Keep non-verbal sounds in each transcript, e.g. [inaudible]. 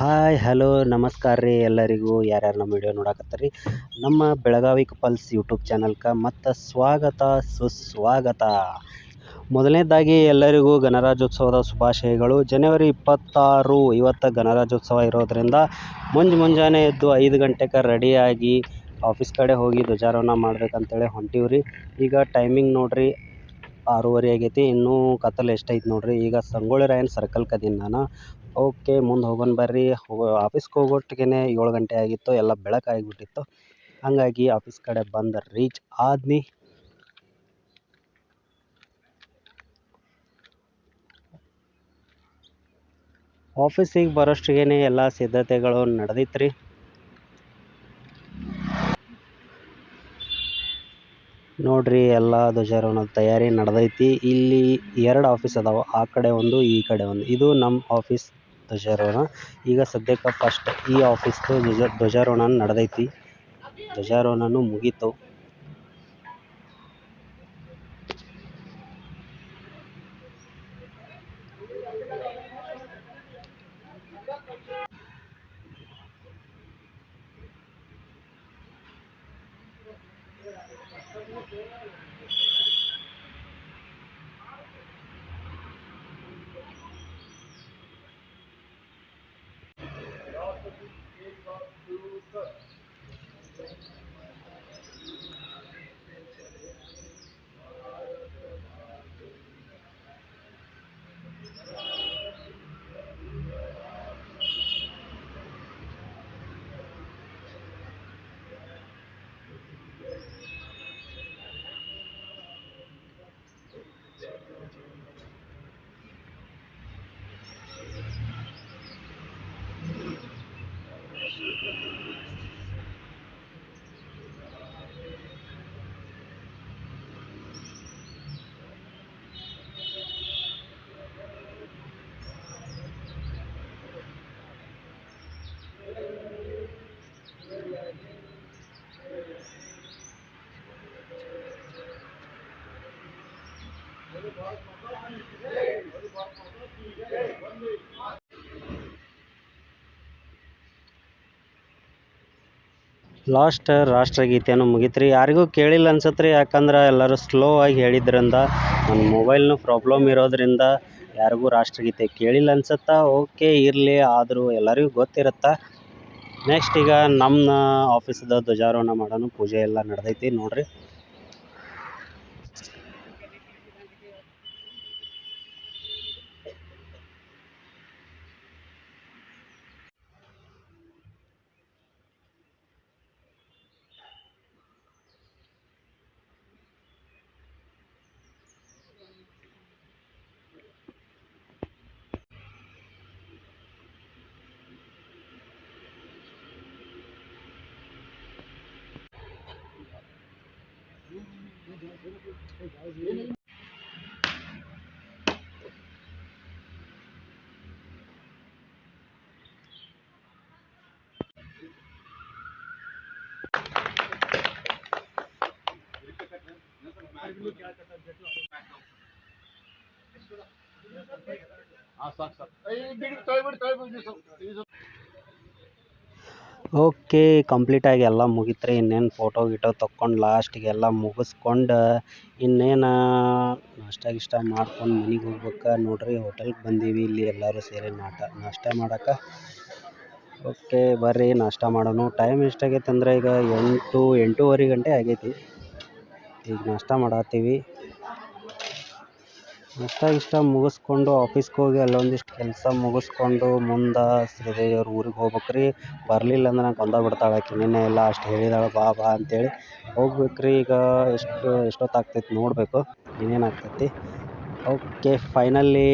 Hi hello ನಮಸ್ಕಾರ ರೀ ಎಲ್ಲರಿಗೂ. ಯಾರ್ಯಾರು ನಮ್ಮ ವಿಡಿಯೋ ನೋಡಕತ್ತೀರಿ? ನಮ್ಮ ಬೆಳಗಾವಿ ಕಪಲ್ಸ್ ಯೂಟ್ಯೂಬ್ ಚಾನಲ್ಕ ಮತ್ತು ಸ್ವಾಗತ, ಸುಸ್ವಾಗತ. ಮೊದಲನೇದಾಗಿ ಎಲ್ಲರಿಗೂ ಗಣರಾಜ್ಯೋತ್ಸವದ ಶುಭಾಶಯಗಳು. ಜನವರಿ ಇಪ್ಪತ್ತಾರು ಇವತ್ತು ಗಣರಾಜ್ಯೋತ್ಸವ ಇರೋದರಿಂದ ಮುಂಜ್ ಮುಂಜಾನೆ ಎದ್ದು ಐದು ಗಂಟೆಗೆ ರೆಡಿಯಾಗಿ ಆಫೀಸ್ ಕಡೆ ಹೋಗಿ ಧ್ವಜಾರೋಹಣ ಮಾಡ್ಬೇಕಂತೇಳಿ ಹೊಂಟೀವಿ ಈಗ ಟೈಮಿಂಗ್ ನೋಡಿರಿ, ಆರೂವರೆ ಆಗೈತಿ. ಇನ್ನೂ ಕತ್ತಲು ಎಷ್ಟೈತೆ ನೋಡಿರಿ. ಈಗ ಸಂಗೊಳ್ಳಿ ರಾಯನ್ ಸರ್ಕಲ್ ಕದೀನಿ ನಾನು. ಓಕೆ, ಮುಂದೆ ಹೋಗೋಣ ಬರ್ರಿ. ಹೋಗೋ ಆಫೀಸ್ಗೆ ಹೋಗೋಟ್ಟಿಗೆ ಏಳು ಗಂಟೆ ಆಗಿತ್ತು, ಎಲ್ಲ ಬೆಳಕಾಗಿಬಿಟ್ಟಿತ್ತು ಹಾಗಾಗಿ ಆಫೀಸ್ ಕಡೆ ಬಂದು ರೀಚ್ ಆದ್ನಿ. ಆಫೀಸಿಗೆ ಬರೋಷ್ಟಿಗೆ ಎಲ್ಲ ಸಿದ್ಧತೆಗಳು ನಡೆದಿತ್ತು ರೀ ನೋಡ್ರಿ, ಎಲ್ಲ ಧ್ವಜಾರೋಹಣದ ತಯಾರಿ ನಡೆದೈತಿ. ಇಲ್ಲಿ ಎರಡು ಆಫೀಸ್ ಅದಾವ, ಆ ಕಡೆ ಒಂದು, ಈ ಕಡೆ ಒಂದು. ಇದು ನಮ್ಮ ಆಫೀಸ್ ಧ್ವಜಾರೋಹಣ. ಈಗ ಸದ್ಯಕ್ಕೆ ಫಸ್ಟ್ ಈ ಆಫೀಸ್ದು ಧ್ವಜ ಧ್ವಜಾರೋಹಣ ನಡೆದೈತಿ. ಧ್ವಜಾರೋಹಣನೂ ಮುಗೀತು. ಲಾಸ್ಟ್ ರಾಷ್ಟ್ರಗೀತೆನೂ ಮುಗೀತು ರೀ ಯಾರಿಗೂ ಕೇಳಿಲ್ಲ ಅನ್ಸತ್ತೆ ರೀ ಯಾಕಂದ್ರೆ ಎಲ್ಲರೂ ಸ್ಲೋ ಆಗಿ ಹೇಳಿದ್ರಿಂದ ನನ್ನ ಮೊಬೈಲ್ನು ಪ್ರಾಬ್ಲಮ್ ಇರೋದರಿಂದ ಯಾರಿಗೂ ರಾಷ್ಟ್ರಗೀತೆ ಕೇಳಿಲ್ಲ ಅನ್ಸತ್ತೆ. ಓಕೆ ಇರಲಿ, ಆದರೂ ಎಲ್ಲರಿಗೂ ಗೊತ್ತಿರುತ್ತೆ. ನೆಕ್ಸ್ಟ್ ಈಗ ನಮ್ಮ ಆಫೀಸ್ದ ಧ್ವಜಾರೋಹಣ ಮಾಡೋಣ ಪೂಜೆ ಎಲ್ಲ ನಡೆದೈತಿ ನೋಡ್ರಿ. ಸಾಕು ಸಾಕು ಬಿಡಿ ಬಿಡಿ ಓಕೆ ಕಂಪ್ಲೀಟಾಗಿ ಎಲ್ಲ ಮುಗಿತ್ರಿ. ಇನ್ನೇನು ಫೋಟೋ ಗಿಟೋ ತಕ್ಕೊಂಡು ಲಾಸ್ಟಿಗೆಲ್ಲ ಮುಗಿಸ್ಕೊಂಡು ಇನ್ನೇನು ನಾಷ್ಟ, ಗಿಷ್ಟ ಮಾಡ್ಕೊಂಡು ಮನೆಗೆ ಹೋಗ್ಬೇಕು. ನೋಡಿರಿ ಹೋಟೆಲ್ಗೆ ಬಂದೀವಿ. ಇಲ್ಲಿ ಎಲ್ಲರೂ ಸೇರಿ ನಾಟ, ನಾಷ್ಟ ಮಾಡಕ್ಕೆ ಓಕೆ, ಬರ್ರಿ, ನಾಷ್ಟ ಮಾಡೋಣ ಟೈಮ್ ಎಷ್ಟಾಗೈತೆ ಅಂದರೆ ಈಗ ಎಂಟು, ಎಂಟೂವರೆ ಗಂಟೆ ಆಗೈತಿ. ಈಗ ನಾಷ್ಟ ಮಾಡತ್ತೀವಿ. ನಾಷ್ಟ ಇಷ್ಟ ಮುಗಿಸ್ಕೊಂಡು ಆಫೀಸ್ಗೆ ಹೋಗಿ ಅಲ್ಲೊಂದಿಷ್ಟು ಕೆಲಸ ಮುಗಿಸ್ಕೊಂಡು ಮುಂದೆ ಶ್ರೀದೇವಿ ಅವ್ರ ಊರಿಗೆ ಹೋಗ್ಬೇಕು ರೀ ಬರಲಿಲ್ಲ ಅಂದ್ರೆ ನಂಗೆ ಕೊಂದ ಬಿಡ್ತಾಳೆ. ಆಕೆ ನಿನ್ನೆ ಎಲ್ಲ ಅಷ್ಟು ಹೇಳಿದಾಳೆ, ಬಾ ಬಾ ಅಂತೇಳಿ ಹೋಗ್ಬೇಕು ರೀ ಈಗ ಎಷ್ಟು ಎಷ್ಟೊತ್ತು ಆಗ್ತೈತೆ ನೋಡಬೇಕು. ಇನ್ನೇನು ಆಗ್ತೈತಿ ಓಕೆ ಫೈನಲಿ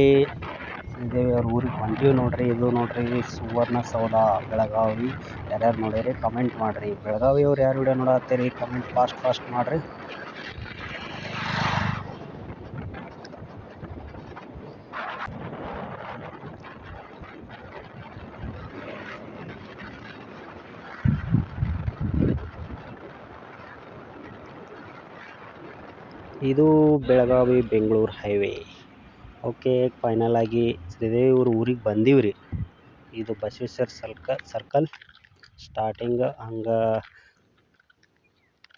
ಸೀದೇವಿ ಅವ್ರ ಊರಿಗೆ ಬಂದೀವಿ ನೋಡ್ರಿ. ಇದು ನೋಡ್ರಿ ಸುವರ್ಣಸೌಧ ಬೆಳಗಾವಿ. ಯಾರ್ಯಾರು ನೋಡಿರಿ ಕಮೆಂಟ್ ಮಾಡಿರಿ. ಬೆಳಗಾವಿ ಅವ್ರು ಯಾರು ವಿಡಿಯೋ ನೋಡತ್ತೀರಿ? ಕಮೆಂಟ್ ಫಾಸ್ಟ್ ಫಾಸ್ಟ್ ಮಾಡಿರಿ. ಇದು Belagavi Bengaluru highway okay final ಆಗಿ ಶ್ರೀದೇವಿ ಅವ್ರ ಊರಿಗೆ ಬಂದೀವಿ ರೀ ಇದು ಬಸವೇಶ್ವರ ಸಲ್ಕ ಸರ್ಕಲ್ ಸ್ಟಾರ್ಟಿಂಗ್ ಹಂಗೆ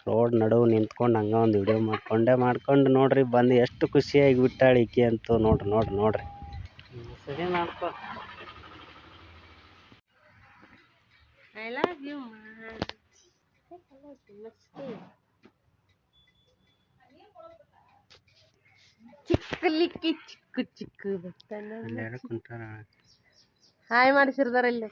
ರೋಡ್ ನಡುವೆ ನಿಂತ್ಕೊಂಡು ಹಂಗೆ ಒಂದು ವಿಡಿಯೋ ಮಾಡ್ಕೊಂಡೆ ಮಾಡ್ಕೊಂಡು ನೋಡ್ರಿ ಬಂದು ಎಷ್ಟು ಖುಷಿಯಾಗಿ ಬಿಟ್ಟಾಳೆ ಈಕೆ ಅಂತೂ ನೋಡ್ರಿ ನೋಡ್ರಿ ನೋಡ್ರಿ. ಸರಿ ಮಾಡ್ಕೊ. I love you, man. ಚಿಕ್ಕಲಿಕ್ಕಿ ಚಿಕ್ಕ ಚಿಕ್ಕ ಬತ್ತನ ಕುಂತಾರ. ಹಾಯ್ ಮಾಡಿಸಿರ್ದಾರ ಇಲ್ಲಿ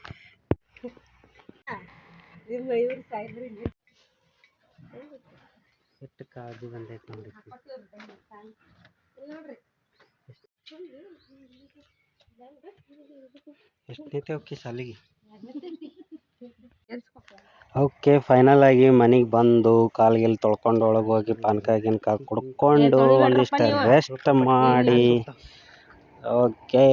ಎಷ್ಟು ಕಾಳಜಿ ಬಂದೈತೆ ನೋಡಿ ಎಷ್ಟನೈತೆ ಓಕೆ ಫೈನಲ್ ಆಗಿ ಮನೆಗೆ ಬಂದು ಕಾಲ್ಗಿಲ್ ತೊಳ್ಕೊಂಡು ಒಳಗೆ ಹೋಗಿ ಪಾನಕ ಗಿನ್ಕ ಕುಡ್ಕೊಂಡು ಒಂದಿಷ್ಟು ರೆಸ್ಟ್ ಮಾಡಿ. ಓಕೆ.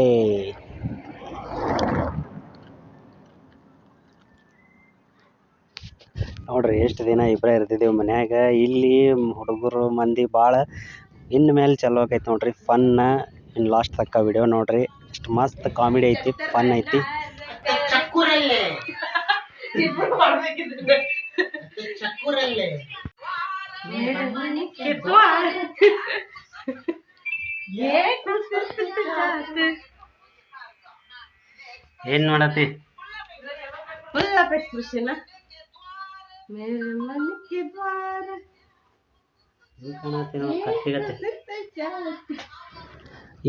ನೋಡ್ರಿ ಎಷ್ಟು ದಿನ ಇಬ್ಬರೇ ಇರ್ತಿದ್ದೀವಿ ಮನ್ಯಾಗ. ಇಲ್ಲಿ ಹುಡುಗರು ಮಂದಿ ಭಾಳ ಇನ್ನು ಮೇಲೆ ಚಲೋ ಆಕೈತೆ ನೋಡ್ರಿ ಫನ್ ಇನ್ನು ಲಾಸ್ಟ್ ತಕ್ಕ ವಿಡಿಯೋ ನೋಡ್ರಿ. ಅಷ್ಟು ಮಸ್ತ್ ಕಾಮಿಡಿ ಐತಿ ಫನ್ ಐತಿ. ಏನ್ ಮಾಡತಿ ಫುಲ್ ಅಪೇಕ್ಷ ಖುಷಿನ ಮೇರೆ ಮನಕ್ಕೆ ಬಾರ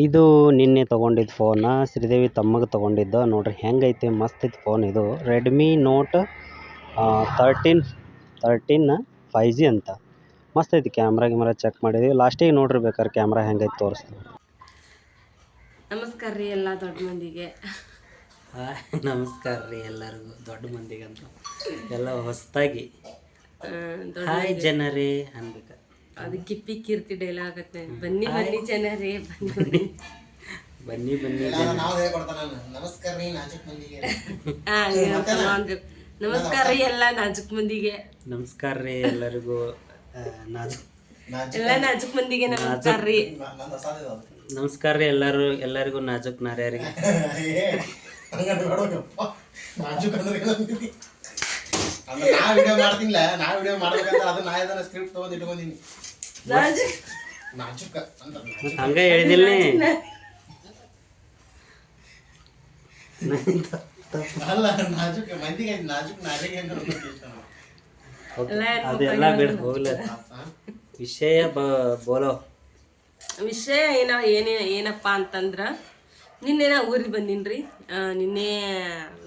ಇದು ನಿನ್ನೆ ತೊಗೊಂಡಿದ್ದು ಫೋನ ಶ್ರೀದೇವಿ ತಮ್ಮಗೆ ತೊಗೊಂಡಿದ್ದು. ನೋಡ್ರಿ ಹೆಂಗೈತೆ ಮಸ್ತ್ ಐತೆ ಫೋನ್ ಇದು. Redmi note thirteen thirteen five G ಅಂತ. ಮಸ್ತ್ ಐತಿ ಕ್ಯಾಮ್ರಾ ಗಿಮ್ರಾ ಚೆಕ್ ಮಾಡಿದ್ವಿ. ಲಾಸ್ಟಿಗೆ ನೋಡ್ರಿ ಬೇಕಾದ್ರೆ ಕ್ಯಾಮ್ರಾ ಹೆಂಗೈತೆ ತೋರಿಸ್ತೀವಿ ನಮಸ್ಕಾರ ರೀ ಎಲ್ಲ ದೊಡ್ಡ ಮಂದಿಗೆ. ನಮಸ್ಕಾರ ರೀ ಎಲ್ಲರಿಗೂ. ದೊಡ್ಡ ಮಂದಿಗಂತ ಎಲ್ಲ ಹೊಸದಾಗಿ ಹಾಯ್ ಜನರೇ ಅನ್ಬೇಕು ಅದು ಕಿಪ್ಪಿ ಕೀರ್ತಿ ಡೈಲಾಗ್ ಆಗತ್ತೆ ಬನ್ನಿ ಬನ್ನಿ ಜನರೇ ಬನ್ನಿ ಬನ್ನಿ. ಬನ್ನಿ ಬನ್ನಿ. ನಮಸ್ಕಾರ ರೀ ನಾಚಿಕ್ ಮಂದಿಗೆ. [laughs] ನಮಸ್ಕಾರ ರೀ ಎಲ್ಲ ನಾಜುಕ್ ಮಂದಿಗೆ. ನಮಸ್ಕಾರ ರೀ ಎಲ್ಲರಿಗೂ. ಆ, ನಾಜು ನಾಚಿಕ್ ಎಲ್ಲ ನಾಜುಕ್ ಮಂದಿಗೆ ನಮಸ್ಕಾರ ರೀ. ನಮಸ್ಕಾರ ರೀ ಎಲ್ಲರೂ ಎಲ್ಲರಿಗೂ ನಾಜುಕ್ ನಾರ್ಯಾರಿಗೆ. [laughs] ನಾಜುಕ್ ಅಂದ್ರೆ? ಅಂದ್ರೆ ನಾ ವಿಡಿಯೋ ಮಾಡ್ತೀನಿಲ್ಲ ನಾ ವಿಡಿಯೋ ಮಾಡ್ಬೇಕಂತ ಅದು ನಾ ಇದನ್ನ ಸ್ಕ್ರಿಪ್ಟ್ ತಗೊಂಡ್ ಇಟ್ಕೊಂಡಿನಿ. ನಾಜುಕ್ ನಾಜುಕ ಮತ್ತ್ ಹಂಗ ಹೇಳಿದಿಲ್ಲ. ಅದೆಲ್ಲ ಬಿಡ ಹೋಗ್ಲ? ವಿಷಯ ಬ ಬೋಲೋ. ವಿಷಯ ಏನ ಏನೇ ಏನಪ್ಪ ಅಂತಂದ್ರ ನಿನ್ನೆ ನಾ ಊರಿಗೆ ಬಂದಿನ್ರಿ. ನಿನ್ನೆ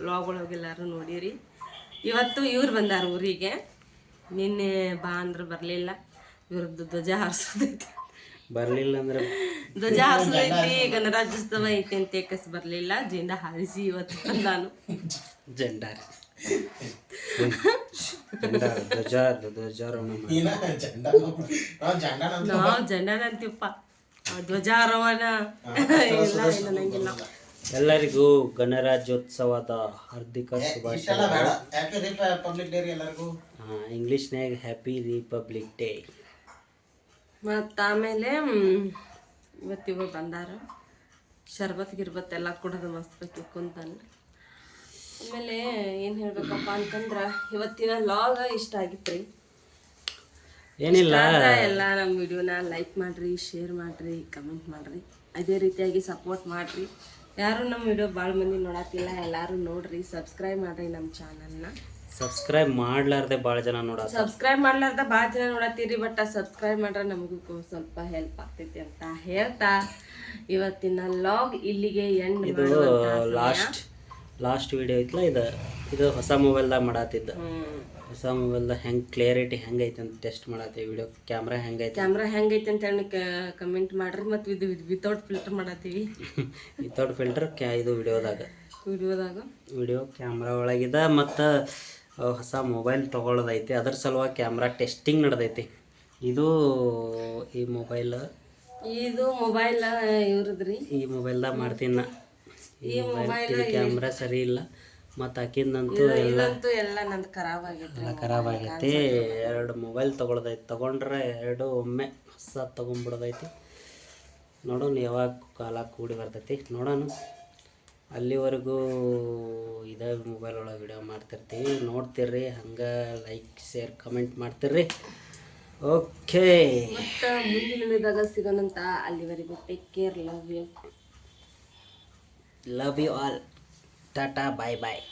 ಲಾಗ್ಗಳ ಹೋಗಿ ಎಲ್ಲಾರು ನೋಡಿರಿ. ಇವತ್ತು ಇವ್ರು ಬಂದಾರ ಊರಿಗೆ. ನಿನ್ನೆ ಬಾ ಅಂದ್ರೆ ಬರಲಿಲ್ಲ. ಇವ್ರದ್ದು ಧ್ವಜ ಹಾರಿಸೋದೈತಿ. ಬರಲಿಲ್ಲ ಅಂದ್ರೆ ಧ್ವಜ ಹಾರಿಸೋದೈತಿ ಗಣರಾಜ್ಯೋತ್ಸವ ಐತಿ ಅಂತ ಏಕಸ್ ಬರಲಿಲ್ಲ ಜೆಂಡ ಹಾರಿಸಿ ಇವತ್ತು ನಾನು. ಜೆಂಡ ನಾವು ಜೆಂಡನ ಅಂತೀವಪ್ಪ ಧ್ವಜಾರೋಹಣ ಇಲ್ಲ ಇಲ್ಲ ಎಲ್ಲರಿಗೂ ಗಣರಾಜ್ಯೋತ್ಸವದ ಹಾರ್ದಿಕ ಶುಭಾಶಯ ಇಂಗ್ಲಿಷ್ನಾಗ ಹ್ಯಾಪಿ ರಿಪಬ್ಲಿಕ್ ಡೇ ಮತ್ತು ಆಮೇಲೆ ಇವತ್ತಿವ ಬಂದಾರ. ಶರ್ಬತ್ ಗಿರ್ಬತ್ ಎಲ್ಲ ಕುಡೋದು ಮಸ್ತ್ ಬೇಕು ಕುಂತಾನೆ. ಆಮೇಲೆ ಏನು ಹೇಳ್ಬೇಕಪ್ಪ ಅಂತಂದ್ರೆ ಇವತ್ತಿನ ಲಾಗ ಇಷ್ಟ ಆಗಿತ್ತು ರೀ ಏನಿಲ್ಲ ಎಲ್ಲ ನಮ್ಮ ವಿಡಿಯೋನ ಲೈಕ್ ಮಾಡಿರಿ ಶೇರ್ ಮಾಡಿರಿ ಕಮೆಂಟ್ ಮಾಡಿರಿ. ಅದೇ ರೀತಿಯಾಗಿ ಸಪೋರ್ಟ್ ಮಾಡಿರಿ. ಯಾರು ನಮ್ಮ ವಿಡಿಯೋ ಭಾಳ ಮಂದಿ ನೋಡತ್ತಿಲ್ಲ ಎಲ್ಲರೂ ನೋಡ್ರಿ ಸಬ್ಸ್ಕ್ರೈಬ್ ಮಾಡ್ರಿ ನಮ್ಮ ಚಾನಲ್ನ ಸಬ್ಸ್ಕ್ರೈಬ್ ಮಾಡ್ಲಾರ್ದೆ ಭಾಳ ಜನ ನೋಡ ಸಬ್ಸ್ಕ್ರೈಬ್ ಮಾಡ್ಲಾರ್ದ ಭಾಳ ಜನ ನೋಡತ್ತೀರಿ ಬಟ್ ಸಬ್ಸ್ಕ್ರೈಬ್ ಮಾಡ್ರೆ ನಮಗೂ ಸ್ವಲ್ಪ ಹೆಲ್ಪ್ ಆಗ್ತೈತಿ ಅಂತ ಹೇಳ್ತಾ. ಇವತ್ತಿನ ಲಾಗ್ ಇಲ್ಲಿಗೆ ಎಂಡ್ ಇದು ಲಾಸ್ಟ್ ಲಾಸ್ಟ್ ವಿಡಿಯೋ ಐತ್ಲ ಇದು ಇದು ಹೊಸ ಮೊಬೈಲ್ದಾಗ ಮಾಡತ್ತಿದ್ದ ಹೊಸ ಮೊಬೈಲ್ದಾಗ ಹೆಂಗೆ ಕ್ಲಿಯರಿಟಿ ಹೆಂಗೈತೆ ಅಂತ ಟೆಸ್ಟ್ ಮಾಡತ್ತೀವಿ ವಿಡಿಯೋ ಕ್ಯಾಮ್ರಾ ಐತೆ ಕ್ಯಾಮ್ರಾ ಹೆಂಗೈತೆ ಅಂತ ಹೇಳಿ ಕಮೆಂಟ್ ಮಾಡ್ರಿ ಮತ್ತು ಇದು ವಿತೌಟ್ ಫಿಲ್ಟರ್ ಮಾಡತ್ತೀವಿ. ವಿತೌಟ್ ಫಿಲ್ಟರ್ ಕ್ಯಾ ಇದು ವಿಡಿಯೋದಾಗ ವಿಡಿಯೋದಾಗ ವಿಡಿಯೋ ಕ್ಯಾಮ್ರಾ ಒಳಗಿದ ಮತ್ತು ಹೊಸ ಮೊಬೈಲ್ ತೊಗೊಳೋದೈತಿ. ಅದ್ರ ಸಲುವಾಗಿ ಕ್ಯಾಮ್ರಾ ಟೆಸ್ಟಿಂಗ್ ನಡೆದೈತಿ. ಇದು ಈ ಮೊಬೈಲ್ ಇದು ಮೊಬೈಲ್ ಇವ್ರದ್ರಿ. ಈ ಮೊಬೈಲ್ದಾಗ ಮಾಡ್ತೀನಿ ನಾ. ಈ ಮೊಬೈಲ್ ಕ್ಯಾಮ್ರಾ ಸರಿ ಇಲ್ಲ. ಮತ್ತು ಆಕಿಂದಂತೂ ಎಲ್ಲ ಎಲ್ಲ ನಂದು ಖರಾಬ್ ಆಗೈತ್ರಿ ಎಲ್ಲ ಖರಾಬ್ ಆಗೈತಿ ಎರಡು ಮೊಬೈಲ್ ತಗೊಳ್ದೈತಿ. ತಗೊಂಡ್ರೆ ಎರಡು ಒಮ್ಮೆ ಹೊಸ ತೊಗೊಂಡ್ಬಿಡೋದೈತಿ. ನೋಡೋಣ ಯಾವಾಗ ಕಾಲ ಕೂಡಿ ಬರ್ತೈತಿ. ನೋಡೋಣ. ಅಲ್ಲಿವರೆಗೂ ಇದೇ ಮೊಬೈಲ್ ಒಳಗೆ ವಿಡಿಯೋ ಮಾಡ್ತಿರ್ತೀವಿ. ನೋಡ್ತಿರ್ರಿ. ಹಂಗೆ ಲೈಕ್ ಶೇರ್ ಕಮೆಂಟ್ ಮಾಡ್ತಿರ್ರಿ. ಓಕೆ ಮತ್ತು ಮುಂದಿನ ವಿಡಿಯೋದಾಗ ಸಿಗೋಣಂತ. ಅಲ್ಲಿವರೆಗೂ take care love you love you all Tata bye bye